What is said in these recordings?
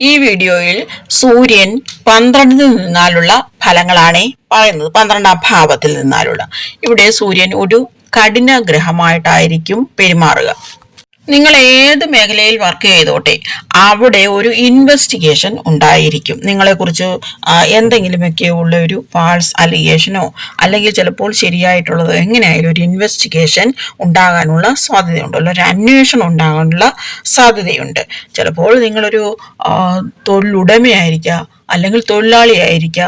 ഈ വീഡിയോയിൽ സൂര്യൻ പന്ത്രണ്ടിൽ നിന്നാലുള്ള ഫലങ്ങളാണ് പറയുന്നത്. പന്ത്രണ്ടാം ഭാവത്തിൽ നിന്നാലുള്ള. ഇവിടെ സൂര്യൻ ഒരു കഠിന ഗ്രഹമായിട്ടായിരിക്കും പെരുമാറുക. നിങ്ങൾ ഏത് മേഖലയിൽ വർക്ക് ചെയ്തോട്ടെ അവിടെ ഒരു ഇൻവെസ്റ്റിഗേഷൻ ഉണ്ടായിരിക്കും. നിങ്ങളെക്കുറിച്ച് എന്തെങ്കിലുമൊക്കെ ഉള്ള ഒരു ഫാൾസ് അലിഗേഷനോ അല്ലെങ്കിൽ ചിലപ്പോൾ ശരിയായിട്ടുള്ളത് എങ്ങനെയായാലും ഒരു ഇൻവെസ്റ്റിഗേഷൻ ഉണ്ടാകാനുള്ള സാധ്യതയുണ്ടല്ലോ ഒരു അന്വേഷണം ഉണ്ടാകാനുള്ള സാധ്യതയുണ്ട്. ചിലപ്പോൾ നിങ്ങളൊരു തൊഴിലുടമയായിരിക്കുക അല്ലെങ്കിൽ തൊഴിലാളിയായിരിക്കുക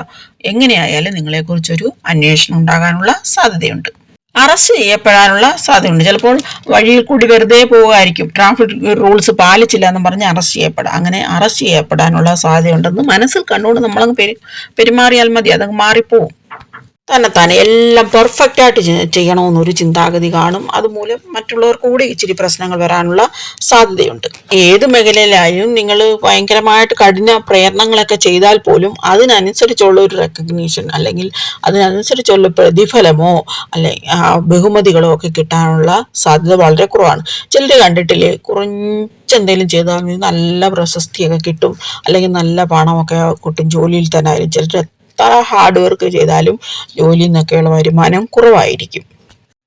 എങ്ങനെയായാലും നിങ്ങളെക്കുറിച്ചൊരു അന്വേഷണം ഉണ്ടാകാനുള്ള സാധ്യതയുണ്ട്. അറസ്റ്റ് ചെയ്യപ്പെടാനുള്ള സാധ്യതയുണ്ട്. ചിലപ്പോൾ വഴിയിൽ കൂടി വെറുതെ പോവുമായിരിക്കും. ട്രാഫിക് റൂൾസ് പാലിച്ചില്ല എന്ന് പറഞ്ഞ് അറസ്റ്റ് ചെയ്യപ്പെടാം. അങ്ങനെ അറസ്റ്റ് ചെയ്യപ്പെടാനുള്ള സാധ്യതയുണ്ടെന്ന് മനസ്സിൽ കണ്ടുകൊണ്ട് നമ്മളങ്ങ് പെരു പെരുമാറിയാൽ മതി. അതങ്ങ് മാറിപ്പോവും. തന്നെ തന്നെ എല്ലാം പെർഫെക്റ്റ് ആയിട്ട് ചെയ്യണമെന്നൊരു ചിന്താഗതി കാണും. അതുമൂലം മറ്റുള്ളവർക്ക് കൂടി ഇച്ചിരി പ്രശ്നങ്ങൾ വരാനുള്ള സാധ്യതയുണ്ട്. ഏത് മേഖലയിലായാലും നിങ്ങൾ ഭയങ്കരമായിട്ട് കഠിന പ്രയത്നങ്ങളൊക്കെ ചെയ്താൽ പോലും അതിനനുസരിച്ചുള്ള ഒരു റെക്കഗ്നീഷൻ അല്ലെങ്കിൽ അതിനനുസരിച്ചുള്ള പ്രതിഫലമോ അല്ലെ ബഹുമതികളോ ഒക്കെ കിട്ടാനുള്ള സാധ്യത വളരെ കുറവാണ്. ചിലർ കണ്ടിട്ടില്ലേ കുറച്ചെന്തെങ്കിലും ചെയ്താൽ നല്ല പ്രശസ്തിയൊക്കെ കിട്ടും അല്ലെങ്കിൽ നല്ല പണമൊക്കെ കിട്ടും ജോലിയിൽ തന്നെ ആയാലും ചിലർ എത്ര ഹാർഡ് വർക്ക് ചെയ്താലും ജോലിയിൽ നിന്നൊക്കെയുള്ള വരുമാനം കുറവായിരിക്കും.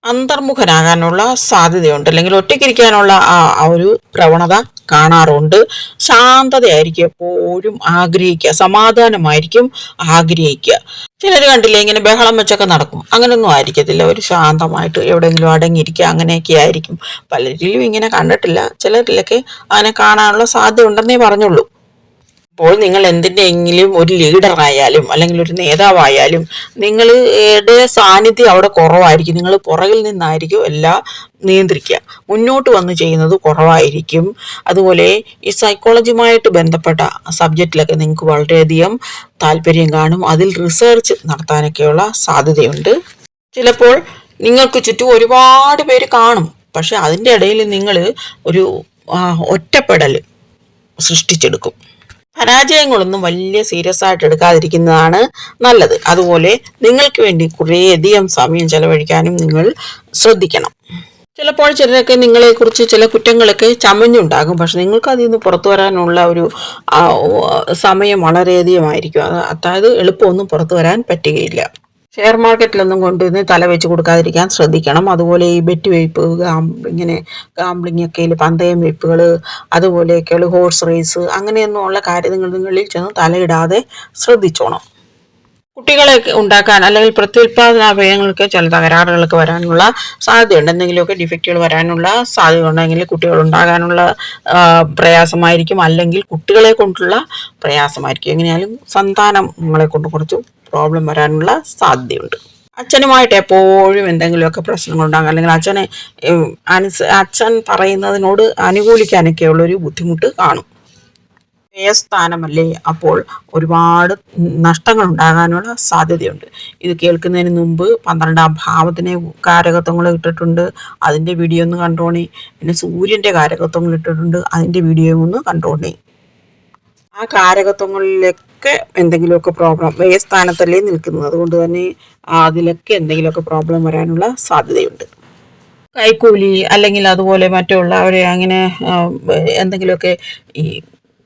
അന്തർമുഖനാകാനുള്ള സാധ്യതയുണ്ട്. അല്ലെങ്കിൽ ഒറ്റയ്ക്കിരിക്കാനുള്ള ആ ഒരു പ്രവണത കാണാറുണ്ട്. ശാന്തതയായിരിക്കും എപ്പോഴും ആഗ്രഹിക്കുക. സമാധാനമായിരിക്കും ആഗ്രഹിക്കുക. ചിലർ കണ്ടില്ലേ ഇങ്ങനെ ബഹളം വെച്ചൊക്കെ നടക്കും. അങ്ങനെയൊന്നും ആയിരിക്കത്തില്ല. ഒരു ശാന്തമായിട്ട് എവിടെയെങ്കിലും അടങ്ങിയിരിക്കുക അങ്ങനെയൊക്കെ ആയിരിക്കും. പലരിലും ഇങ്ങനെ കണ്ടിട്ടില്ല. ചിലരിലൊക്കെ അങ്ങനെ കാണാനുള്ള സാധ്യത ഉണ്ടെന്നേ പറഞ്ഞുള്ളൂ. അപ്പോൾ നിങ്ങൾ എന്തിന്റെയെങ്കിലും ഒരു ലീഡർ ആയാലും അല്ലെങ്കിൽ ഒരു നേതാവായാലും നിങ്ങളുടെ സാന്നിധ്യം അവിടെ കുറവായിരിക്കും. നിങ്ങൾ പുറകിൽ നിന്നായിരിക്കും എല്ലാം നിയന്ത്രിക്കുക. മുന്നോട്ട് വന്ന് ചെയ്യുന്നത് കുറവായിരിക്കും. അതുപോലെ ഈ സൈക്കോളജിയുമായിട്ട് ബന്ധപ്പെട്ട സബ്ജക്റ്റിലൊക്കെ നിങ്ങൾക്ക് വളരെയധികം താല്പര്യം കാണും. അതിൽ റിസർച്ച് നടത്താനൊക്കെയുള്ള സാധ്യതയുണ്ട്. ചിലപ്പോൾ നിങ്ങൾക്ക് ചുറ്റും ഒരുപാട് പേര് കാണും. പക്ഷെ അതിന്റെ ഇടയിൽ നിങ്ങൾ ഒരു ഒറ്റപ്പെടൽ സൃഷ്ടിച്ചെടുക്കും. പരാജയങ്ങളൊന്നും വലിയ സീരിയസ് ആയിട്ട് എടുക്കാതിരിക്കുന്നതാണ് നല്ലത്. അതുപോലെ നിങ്ങൾക്ക് വേണ്ടി കുറേയധികം സമയം ചെലവഴിക്കാനും നിങ്ങൾ ശ്രദ്ധിക്കണം. ചിലപ്പോൾ ചിലരൊക്കെ നിങ്ങളെക്കുറിച്ച് ചില കുറ്റങ്ങളൊക്കെ ചമഞ്ഞുണ്ടാകും. പക്ഷെ നിങ്ങൾക്ക് അതിൽ നിന്ന് പുറത്തു വരാനുള്ള ഒരു സമയം വളരെയധികമായിരിക്കും. അത് അതായത് എളുപ്പമൊന്നും പുറത്തു വരാൻ പറ്റുകയില്ല. ഷെയർ മാർക്കറ്റിലൊന്നും കൊണ്ടുവന്ന് തല വെച്ച് കൊടുക്കാതിരിക്കാൻ ശ്രദ്ധിക്കണം. അതുപോലെ ഈ ബെറ്റ് വെയ്പ്പ് ഇങ്ങനെ ഗാംബ്ലിംഗ് ഒക്കെ പന്തയം വെയ്പ്പുകൾ അതുപോലെയൊക്കെയുള്ള ഹോഴ്സ് റേസ് അങ്ങനെയൊന്നുമുള്ള കാര്യങ്ങളിൽ ചെന്ന് തലയിടാതെ ശ്രദ്ധിച്ചോണം. കുട്ടികളെ ഉണ്ടാക്കാൻ അല്ലെങ്കിൽ പ്രത്യുൽപാദന അവയവങ്ങൾക്ക് ചില തകരാറുകളൊക്കെ വരാനുള്ള സാധ്യതയുണ്ട്. എന്തെങ്കിലുമൊക്കെ ഡിഫക്റ്റുകൾ വരാനുള്ള സാധ്യത ഉണ്ടെങ്കിൽ കുട്ടികൾ ഉണ്ടാകാനുള്ള പ്രയാസമായിരിക്കും. അല്ലെങ്കിൽ കുട്ടികളെ കൊണ്ടുള്ള പ്രയാസമായിരിക്കും. എങ്ങനെയാലും സന്താനങ്ങളെ കൊണ്ട് കുറച്ച് പ്രോബ്ലം വരാനുള്ള സാധ്യതയുണ്ട്. അച്ഛനുമായിട്ട് എപ്പോഴും എന്തെങ്കിലുമൊക്കെ പ്രശ്നങ്ങളുണ്ടാകും. അല്ലെങ്കിൽ അച്ഛനെ അനുസ അച്ഛൻ പറയുന്നതിനോട് അനുകൂലിക്കാനൊക്കെയുള്ളൊരു ബുദ്ധിമുട്ട് കാണും. സ്ഥാനമല്ലേ? അപ്പോൾ ഒരുപാട് നഷ്ടങ്ങൾ ഉണ്ടാകാനുള്ള സാധ്യതയുണ്ട്. ഇത് കേൾക്കുന്നതിന് മുമ്പ് പന്ത്രണ്ടാം ഭാവത്തിനെ കാരകത്വങ്ങൾ ഇട്ടിട്ടുണ്ട്. അതിന്റെ വീഡിയോ ഒന്ന് കണ്ടോണേ. പിന്നെ സൂര്യന്റെ കാരകത്വങ്ങൾ ഇട്ടിട്ടുണ്ട്. അതിന്റെ വീഡിയോ ഒന്ന് കണ്ടോണേ. ആ കാരകത്വങ്ങളിലൊക്കെ എന്തെങ്കിലുമൊക്കെ പ്രോബ്ലം വ്യയസ്ഥാനത്തല്ലേ നിൽക്കുന്നത്. അതുകൊണ്ട് തന്നെ അതിലൊക്കെ എന്തെങ്കിലുമൊക്കെ പ്രോബ്ലം വരാനുള്ള സാധ്യതയുണ്ട്. കൈക്കൂലി അല്ലെങ്കിൽ അതുപോലെ മറ്റുള്ള മറ്റുള്ളവരെ അങ്ങനെ എന്തെങ്കിലുമൊക്കെ ഈ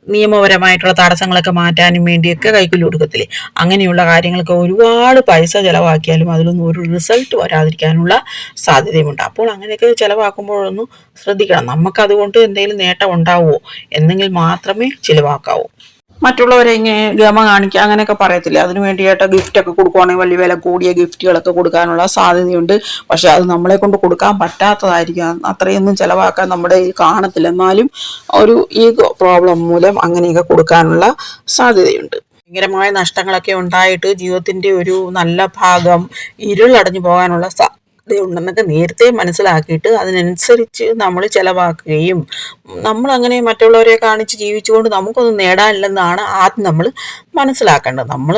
നിയമപരമായിട്ടുള്ള തടസ്സങ്ങളൊക്കെ മാറ്റാനും വേണ്ടിയൊക്കെ കൈക്കൂലി കൊടുക്കത്തില്ലേ. അങ്ങനെയുള്ള കാര്യങ്ങൾക്ക് ഒരുപാട് പൈസ ചിലവാക്കിയാലും അതിലൊന്നും ഒരു റിസൾട്ട് വരാതിരിക്കാനുള്ള സാധ്യതയുമുണ്ട്. അപ്പോൾ അങ്ങനെയൊക്കെ ചിലവാക്കുമ്പോഴൊന്നും ശ്രദ്ധിക്കണം. നമുക്കതുകൊണ്ട് എന്തെങ്കിലും നേട്ടം ഉണ്ടാവുമോ? എന്നെങ്കിൽ മാത്രമേ ചിലവാക്കാവൂ. മറ്റുള്ളവരെ ഇങ്ങനെ ഗമ കാണിക്കുക അങ്ങനെയൊക്കെ പറയത്തില്ല? അതിന് വേണ്ടിയിട്ട് ഗിഫ്റ്റ് ഒക്കെ കൊടുക്കുവാണെങ്കിൽ വലിയ വില കൂടിയ ഗിഫ്റ്റുകളൊക്കെ കൊടുക്കാനുള്ള സാധ്യതയുണ്ട്. പക്ഷെ അത് നമ്മളെ കൊണ്ട് കൊടുക്കാൻ പറ്റാത്തതായിരിക്കാം. അത്രയൊന്നും ചിലവാക്കാൻ നമ്മുടെ ഈ കാണത്തില്ല. എന്നാലും ഒരു ഈഗോ പ്രോബ്ലം മൂലം അങ്ങനെയൊക്കെ കൊടുക്കാനുള്ള സാധ്യതയുണ്ട്. ഭയങ്കരമായ നഷ്ടങ്ങളൊക്കെ ഉണ്ടായിട്ട് ജീവിതത്തിന്റെ ഒരു നല്ല ഭാഗം ഇരുളടഞ്ഞു പോകാനുള്ള സാധ്യതയുണ്ടെന്നൊക്കെ നേരത്തെ മനസ്സിലാക്കിയിട്ട് അതിനനുസരിച്ച് നമ്മൾ ചിലവാക്കുകയും നമ്മൾ അങ്ങനെ മറ്റുള്ളവരെ കാണിച്ച് ജീവിച്ചുകൊണ്ട് നമുക്കൊന്നും നേടാനില്ലെന്നാണ് ആദ്യം നമ്മൾ മനസ്സിലാക്കേണ്ടത്. നമ്മൾ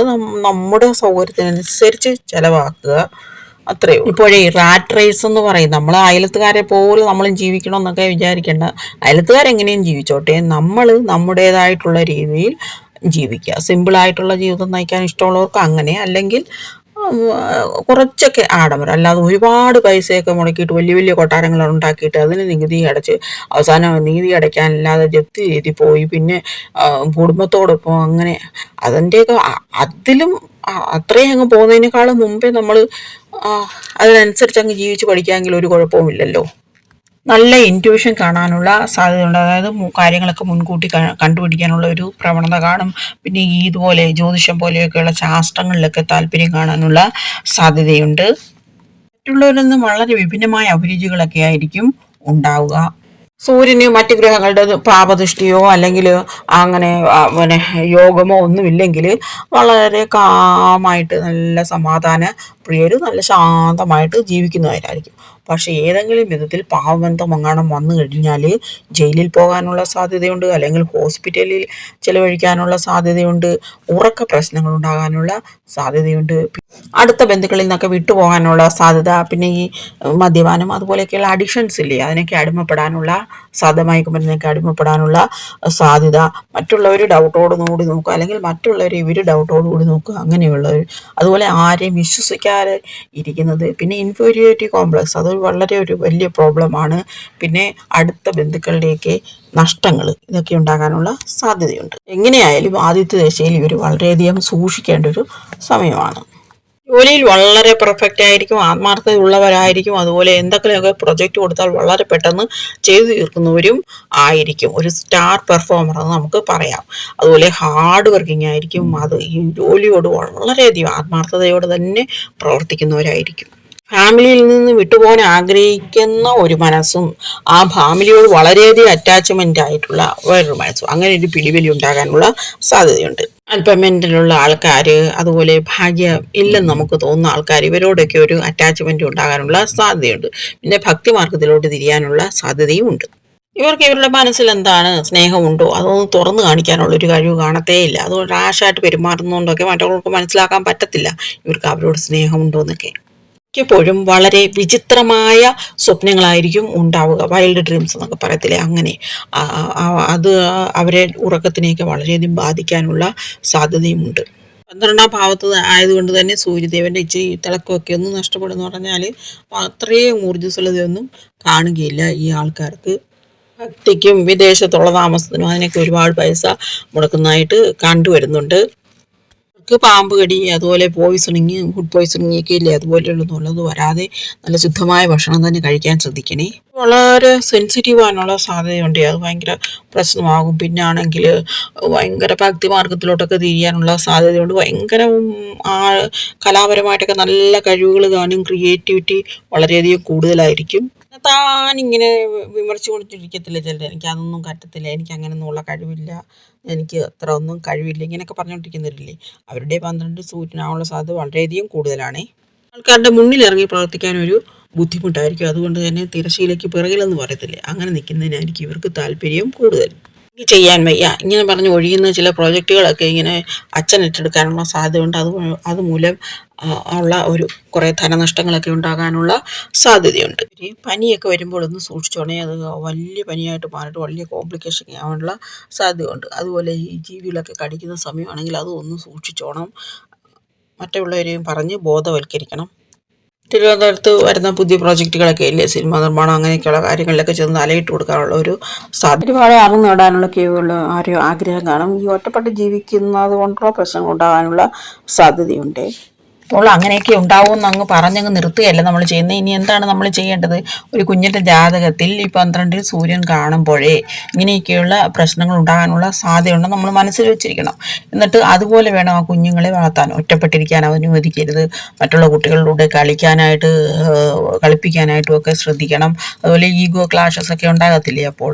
നമ്മുടെ സൗകര്യത്തിനനുസരിച്ച് ചിലവാക്കുക. അത്രയേ ഇപ്പോഴേ റാറ്റ് റേസ് എന്ന് പറയും. നമ്മൾ അയലത്തുകാരെ പോലെ നമ്മളും ജീവിക്കണം എന്നൊക്കെ വിചാരിക്കേണ്ട അയലത്തുകാരെങ്ങനെയും ജീവിച്ചോട്ടെ. നമ്മൾ നമ്മുടേതായിട്ടുള്ള രീതിയിൽ ജീവിക്കുക. സിമ്പിളായിട്ടുള്ള ജീവിതം നയിക്കാൻ ഇഷ്ടമുള്ളവർക്ക് അങ്ങനെ അല്ലെങ്കിൽ കുറച്ചൊക്കെ ആഡംബരം. അല്ലാതെ ഒരുപാട് പൈസയൊക്കെ മുടക്കിയിട്ട് വലിയ വലിയ കൊട്ടാരങ്ങൾ ഉണ്ടാക്കിയിട്ട് അതിന് നികുതി അടച്ച് അവസാനം നികുതി അടയ്ക്കാനില്ലാതെ ജപ്തി ചെയ്തി പോയി. പിന്നെ കുടുംബത്തോടൊപ്പം അങ്ങനെ അതിന്റെയൊക്കെ അതിലും അത്രയും അങ്ങ് പോകുന്നതിനേക്കാളും മുമ്പേ നമ്മൾ അതിനനുസരിച്ച് അങ്ങ് ജീവിച്ച് പഠിക്കാമെങ്കിൽ ഒരു കുഴപ്പവുമില്ലല്ലോ. നല്ല ഇന്റ്യൂഷൻ കാണാനുള്ള സാധ്യതയുണ്ട്. അതായത് കാര്യങ്ങളൊക്കെ മുൻകൂട്ടി കണ്ടുപിടിക്കാനുള്ള ഒരു പ്രവണത കാണും. പിന്നെ ഈ ഇതുപോലെ ജ്യോതിഷം പോലെയൊക്കെയുള്ള ശാസ്ത്രങ്ങളിലൊക്കെ താല്പര്യം കാണാനുള്ള സാധ്യതയുണ്ട്. മറ്റുള്ളവരിൽ നിന്ന് വളരെ വിഭിന്നമായ അഭിരുചികളൊക്കെ ആയിരിക്കും ഉണ്ടാവുക. സൂര്യന് മറ്റ് ഗ്രഹങ്ങളുടെ പാപദൃഷ്ടിയോ അല്ലെങ്കിൽ അങ്ങനെ പിന്നെ യോഗമോ ഒന്നുമില്ലെങ്കിൽ വളരെ കാമായിട്ട് നല്ല സമാധാന പ്രിയരും നല്ല ശാന്തമായിട്ട് ജീവിക്കുന്നവരായിരിക്കും. പക്ഷേ ഏതെങ്കിലും വിധത്തിൽ പാവബന്ധം എങ്ങാനും വന്നു കഴിഞ്ഞാൽ ജയിലിൽ പോകാനുള്ള സാധ്യതയുണ്ട് അല്ലെങ്കിൽ ഹോസ്പിറ്റലിൽ ചിലവഴിക്കാനുള്ള സാധ്യതയുണ്ട് ഉറക്ക പ്രശ്നങ്ങൾ ഉണ്ടാകാനുള്ള സാധ്യതയുണ്ട്. അടുത്ത ബന്ധുക്കളിൽ നിന്നൊക്കെ വിട്ടുപോകാനുള്ള സാധ്യത പിന്നെ ഈ മദ്യപാനം അതുപോലെയൊക്കെയുള്ള അഡിക്ഷൻസ് ഇല്ലേ അതിനൊക്കെ അടിമപ്പെടാനുള്ള സാധ്യത മരുന്നിനൊക്കെ അടിമപ്പെടാനുള്ള സാധ്യത മറ്റുള്ളവർ ഡൗട്ടോട് കൂടി നോക്കുക അല്ലെങ്കിൽ മറ്റുള്ളവർ ഇവർ ഡൗട്ടോട് കൂടി നോക്കുക അങ്ങനെയുള്ളവർ അതുപോലെ ആരെയും വിശ്വസിക്കാതെ ഇരിക്കുന്നത്. പിന്നെ ഇൻഫീരിയോറിറ്റി കോംപ്ലക്സ് അത് വളരെ ഒരു വലിയ പ്രോബ്ലമാണ് പിന്നെ അടുത്ത ബന്ധുക്കളുടെയൊക്കെ നഷ്ടങ്ങൾ ഇതൊക്കെ ഉണ്ടാകാനുള്ള സാധ്യതയുണ്ട്. എങ്ങനെയായാലും ആദ്യത്തെ ദശയിൽ ഇവർ വളരെയധികം സൂക്ഷിക്കേണ്ട ഒരു സമയമാണ്. ജോലിയിൽ വളരെ പെർഫെക്റ്റ് ആയിരിക്കും ആത്മാർത്ഥത ഉള്ളവരായിരിക്കും അതുപോലെ എന്തെങ്കിലുമൊക്കെ പ്രൊജക്റ്റ് കൊടുത്താൽ വളരെ പെട്ടെന്ന് ചെയ്തു തീർക്കുന്നവരും ആയിരിക്കും. ഒരു സ്റ്റാർ പെർഫോമർ എന്ന് നമുക്ക് പറയാം. അതുപോലെ ഹാർഡ് വർക്കിംഗ് ആയിരിക്കും. അത് ഈ ജോലിയോട് വളരെയധികം ആത്മാർത്ഥതയോട് തന്നെ പ്രവർത്തിക്കുന്നവരായിരിക്കും. ഫാമിലിയിൽ നിന്ന് വിട്ടുപോകാൻ ആഗ്രഹിക്കുന്ന ഒരു മനസ്സും ആ ഫാമിലിയോട് വളരെയധികം അറ്റാച്ച്മെന്റ് ആയിട്ടുള്ള വേറൊരു മനസ്സും അങ്ങനെ ഒരു പിടിവലി ഉണ്ടാകാനുള്ള സാധ്യതയുണ്ട്. അല്പം ആൾക്കാർ അതുപോലെ ഭാഗ്യം ഇല്ലെന്ന് നമുക്ക് തോന്നുന്ന ആൾക്കാർ ഇവരോടൊക്കെ ഒരു അറ്റാച്ച്മെന്റ് ഉണ്ടാകാനുള്ള സാധ്യതയുണ്ട്. പിന്നെ ഭക്തി മാർഗത്തിലോട്ട് തിരിയാനുള്ള സാധ്യതയും ഉണ്ട്. ഇവർക്ക് ഇവരുടെ മനസ്സിൽ എന്താണ് സ്നേഹമുണ്ടോ? അതൊന്നും തുറന്നു കാണിക്കാനുള്ള ഒരു കഴിവ് കാണത്തേ ഇല്ല അതുകൊണ്ട് റാഷായിട്ട് പെരുമാറുന്നതുകൊണ്ടൊക്കെ മറ്റുള്ളവർക്ക് മനസ്സിലാക്കാൻ പറ്റത്തില്ല. ഇവർക്ക് അവരോട് സ്നേഹമുണ്ടോ എന്നൊക്കെ മിക്കപ്പോഴും വളരെ വിചിത്രമായ സ്വപ്നങ്ങളായിരിക്കും ഉണ്ടാവുക. വൈൽഡ് ഡ്രീംസ് എന്നൊക്കെ പറയത്തില്ലേ? അങ്ങനെ. അത് അവരെ ഉറക്കത്തിനെയൊക്കെ വളരെയധികം ബാധിക്കാനുള്ള സാധ്യതയുമുണ്ട്. പന്ത്രണ്ടാം ഭാവത്ത് ആയതുകൊണ്ട് തന്നെ സൂര്യദേവന്റെ ഇച്ചിരി തിളക്കമൊക്കെ ഒന്ന് നഷ്ടപ്പെടുന്നു പറഞ്ഞാൽ അത്രയും ഊർജസ്വലതയൊന്നും കാണുകയില്ല ഈ ആൾക്കാർക്ക്. ഭക്തിക്കും വിദേശത്തുള്ള താമസത്തിനും അതിനൊക്കെ ഒരുപാട് പൈസ മുടക്കുന്നതായിട്ട് കണ്ടുവരുന്നുണ്ട്. അവർക്ക് പാമ്പ് കടി അതുപോലെ പോയിസണിങ് ഫുഡ് പോയിസണിങ് ഒക്കെ ഇല്ലേ അതുപോലെയുള്ളതുള്ളത് വരാതെ നല്ല ശുദ്ധമായ ഭക്ഷണം തന്നെ കഴിക്കാൻ ശ്രദ്ധിക്കണേ. വളരെ സെൻസിറ്റീവ് ആകാനുള്ള സാധ്യതയുണ്ട്. അത് ഭയങ്കര പ്രശ്നമാകും. പിന്നെ ആണെങ്കിൽ ഭയങ്കര ഭക്തി മാർഗത്തിലോട്ടൊക്കെ തിരിയാനുള്ള സാധ്യതയുണ്ട്. ഭയങ്കര ആ കലാപരമായിട്ടൊക്കെ നല്ല കഴിവുകൾ കാണും ക്രിയേറ്റിവിറ്റി വളരെയധികം കൂടുതലായിരിക്കും. താനിങ്ങനെ വിമർശിച്ചു കൊണ്ടിരിക്കത്തില്ല ചിലർ എനിക്ക് അതൊന്നും പറ്റത്തില്ല. എനിക്ക് അങ്ങനെയൊന്നും ഉള്ള കഴിവില്ല. എനിക്ക് അത്ര ഒന്നും കഴിവില്ല. ഇങ്ങനെയൊക്കെ പറഞ്ഞുകൊണ്ടിരിക്കുന്നവരില്ലേ അവരുടെ പന്ത്രണ്ട് സൂര്യനാവാനുള്ള സാധ്യത വളരെയധികം കൂടുതലാണ്. ആൾക്കാരുടെ മുന്നിൽ ഇറങ്ങി പ്രവർത്തിക്കാൻ ഒരു ബുദ്ധിമുട്ടായിരിക്കും. അതുകൊണ്ട് തന്നെ തിരശ്ശീലയ്ക്ക് പിറകിലെന്ന് പറയത്തില്ലേ? അങ്ങനെ നിൽക്കുന്നതിനായിരിക്കും ഇവർക്ക് താല്പര്യം കൂടുതൽ. ചെയ്യാൻ വയ്യ. ഇങ്ങനെ പറഞ്ഞ് ഒഴിയുന്ന ചില പ്രോജക്റ്റുകളൊക്കെ ഇങ്ങനെ അച്ഛൻ ഏറ്റെടുക്കാനുള്ള സാധ്യതയുണ്ട്. അത് അതുമൂലം ഉള്ള ഒരു കുറേ ധനനഷ്ടങ്ങളൊക്കെ ഉണ്ടാകാനുള്ള സാധ്യതയുണ്ട്. പനിയൊക്കെ വരുമ്പോൾ ഒന്ന് സൂക്ഷിച്ചോണേ. അത് വലിയ പനിയായിട്ട് മാറിയിട്ട് വലിയ കോംപ്ലിക്കേഷൻ ആവാനുള്ള സാധ്യതയുണ്ട്. അതുപോലെ ഈ ജീവികളൊക്കെ കടിക്കുന്ന സമയമാണെങ്കിൽ അതും ഒന്ന് സൂക്ഷിച്ചോണം. മറ്റുള്ളവരെയും പറഞ്ഞ് ബോധവൽക്കരിക്കണം. തിരുവനന്തപുരത്ത് വരുന്ന പുതിയ പ്രോജക്റ്റുകളൊക്കെ ഇല്ലേ? സിനിമ നിർമ്മാണം അങ്ങനെയൊക്കെയുള്ള കാര്യങ്ങളിലൊക്കെ ചെന്ന് അലയിട്ട് കൊടുക്കാനുള്ള ഒരു സാധ്യത. ഒരുപാട് അറിവ് നേടാനുള്ള ഉള്ള ആരോ ആഗ്രഹം കാണും. ഈ ഒറ്റപ്പെട്ട് ജീവിക്കുന്നത് കൊണ്ടുള്ള പ്രശ്നങ്ങൾ ഉണ്ടാകാനുള്ള സാധ്യതയുണ്ട്. അപ്പോൾ അങ്ങനെയൊക്കെ ഉണ്ടാവുമെന്ന് അങ്ങ് പറഞ്ഞങ്ങ് നിർത്തുകയല്ല നമ്മൾ ചെയ്യുന്നത്. ഇനി എന്താണ് നമ്മൾ ചെയ്യേണ്ടത്? ഒരു കുഞ്ഞിന്റെ ജാതകത്തിൽ ഈ പന്ത്രണ്ടിൽ സൂര്യൻ കാണുമ്പോഴേ ഇങ്ങനെയൊക്കെയുള്ള പ്രശ്നങ്ങൾ ഉണ്ടാകാനുള്ള സാധ്യതയുണ്ട് നമ്മൾ മനസ്സിൽ വെച്ചിരിക്കണം. എന്നിട്ട് അതുപോലെ വേണം ആ കുഞ്ഞുങ്ങളെ വളർത്താൻ. ഒറ്റപ്പെട്ടിരിക്കാൻ അനുവദിക്കരുത്. മറ്റുള്ള കുട്ടികളിലൂടെ കളിക്കാനായിട്ട് കളിപ്പിക്കാനായിട്ടും ഒക്കെ ശ്രദ്ധിക്കണം. അതുപോലെ ഈഗോ ക്ലാഷസ് ഒക്കെ ഉണ്ടാകത്തില്ലേ അപ്പോൾ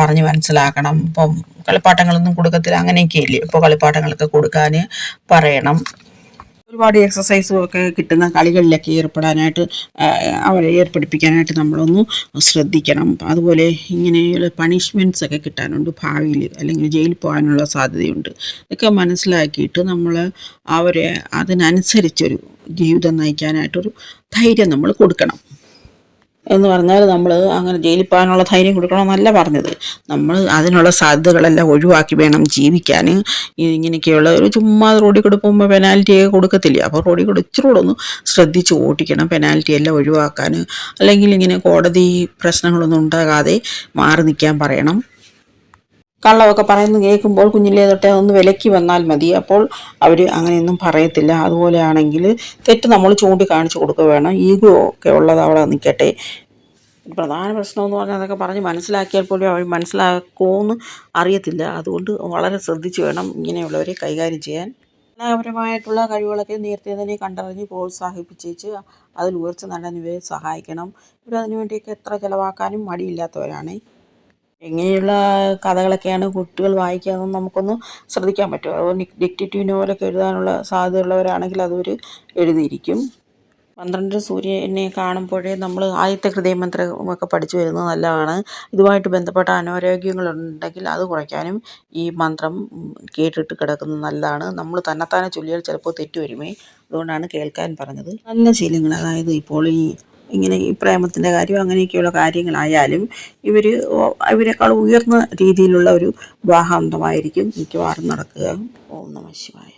പറഞ്ഞ് മനസ്സിലാക്കണം. ഇപ്പം കളിപ്പാട്ടങ്ങളൊന്നും കൊടുക്കത്തില്ല. അങ്ങനെയൊക്കെ ഇല്ലേ ഇപ്പോൾ കളിപ്പാട്ടങ്ങളൊക്കെ കൊടുക്കാൻ പറയണം. ഒരുപാട് എക്സസൈസും ഒക്കെ കിട്ടുന്ന കളികളിലൊക്കെ ഏർപ്പെടാനായിട്ട് അവരെ ഏർപ്പെടുപ്പിക്കാനായിട്ട് നമ്മളൊന്ന് ശ്രദ്ധിക്കണം. അതുപോലെ ഇങ്ങനെയുള്ള പണിഷ്മെന്റ്സ് ഒക്കെ കിട്ടാനുണ്ട് ഭാവിയിൽ അല്ലെങ്കിൽ ജയിലിൽ പോകാനുള്ള സാധ്യതയുണ്ട്. ഇതൊക്കെ മനസ്സിലാക്കിയിട്ട് നമ്മൾ അവരെ അതിനനുസരിച്ചൊരു ജീവിതം നയിക്കാനായിട്ടൊരു ധൈര്യം നമ്മൾ കൊടുക്കണം. എന്ന് പറഞ്ഞാൽ നമ്മൾ അങ്ങനെ ജയിലിൽ പോകാനുള്ള ധൈര്യം കൊടുക്കണമെന്നല്ല പറഞ്ഞത്. നമ്മൾ അതിനുള്ള സാധ്യതകളെല്ലാം ഒഴിവാക്കി വേണം ജീവിക്കാൻ ഇങ്ങനെയൊക്കെയുള്ള ഒരു ചുമ്മാ റോഡിൽ കൂടെ പോകുമ്പോൾ പെനാൽറ്റിയൊക്കെ കൊടുക്കത്തില്ല? അപ്പോൾ റോഡിൽ കൂടെ ഇച്ചിരി കൂടെ ഒന്ന് ശ്രദ്ധിച്ച് ഓടിക്കണം പെനാൽറ്റി എല്ലാം ഒഴിവാക്കാൻ അല്ലെങ്കിൽ ഇങ്ങനെ കോടതി പ്രശ്നങ്ങളൊന്നും ഉണ്ടാകാതെ മാറി നിൽക്കാൻ പറയണം. കള്ളമൊക്കെ പറയുന്നത് കേൾക്കുമ്പോൾ കുഞ്ഞിലേ തൊട്ടേ ഒന്ന് വിലക്കി വന്നാൽ മതി. അപ്പോൾ അവർ അങ്ങനെയൊന്നും പറയത്തില്ല. അതുപോലെയാണെങ്കിൽ തെറ്റ് നമ്മൾ ചൂണ്ടിക്കാണിച്ചു കൊടുക്കുക വേണം. ഈഗോ ഒക്കെ ഉള്ളത് അവിടെ നിൽക്കട്ടെ. പ്രധാന പ്രശ്നം എന്ന് പറഞ്ഞാൽ അതൊക്കെ പറഞ്ഞ് മനസ്സിലാക്കിയാൽ പോലും അവർ മനസ്സിലാക്കുമെന്ന് അറിയത്തില്ല. അതുകൊണ്ട് വളരെ ശ്രദ്ധിച്ച് വേണം ഇങ്ങനെയുള്ളവരെ കൈകാര്യം ചെയ്യാൻ. കലാപരമായിട്ടുള്ള കഴിവുകളൊക്കെ നേരത്തെ തന്നെ കണ്ടറിഞ്ഞ് പ്രോത്സാഹിപ്പിച്ചേച്ച് അതിൽ ഉയർച്ച നേടാൻ ഇവരെ സഹായിക്കണം. ഇവരതിനു വേണ്ടിയൊക്കെ എത്ര ചിലവാക്കാനും മടിയില്ലാത്തവരാണ്. എങ്ങനെയുള്ള കഥകളൊക്കെയാണ് കുട്ടികൾ വായിക്കുകയെന്ന് നമുക്കൊന്ന് ശ്രദ്ധിക്കാൻ പറ്റും. അതുപോലെ ഡിക്റ്റേറ്റീവ് നോവലൊക്കെ എഴുതാനുള്ള സാധ്യതയുള്ളവരാണെങ്കിൽ അതൊരു എഴുതിയിരിക്കും. പന്ത്രണ്ട് സൂര്യനെ കാണുമ്പോഴേ നമ്മൾ ആദ്യത്തെ ഹൃദയമന്ത്രം ഒക്കെ പഠിച്ചു വരുന്നത് നല്ലതാണ്. ഇതുമായിട്ട് ബന്ധപ്പെട്ട അനാരോഗ്യങ്ങളുണ്ടെങ്കിൽ അത് കുറയ്ക്കാനും ഈ മന്ത്രം കേട്ടിട്ട് കിടക്കുന്നത് നല്ലതാണ്. നമ്മൾ തന്നെത്താനെ ചൊല്ലിയാൽ ചിലപ്പോൾ തെറ്റു വരുമേ അതുകൊണ്ടാണ് കേൾക്കാൻ പറഞ്ഞത്. നല്ല ശീലങ്ങൾ. അതായത് ഇപ്പോൾ ഈ ഇങ്ങനെ ഈ പ്രേമത്തിന്റെ കാര്യം അങ്ങനെയൊക്കെയുള്ള കാര്യങ്ങളായാലും ഇവർ ഇവരെക്കാൾ ഉയർന്ന രീതിയിലുള്ള ഒരു വിവാഹാന്തമായിരിക്കും മിക്കവാറും നടക്കുക. ഓം നമ ശിവായ.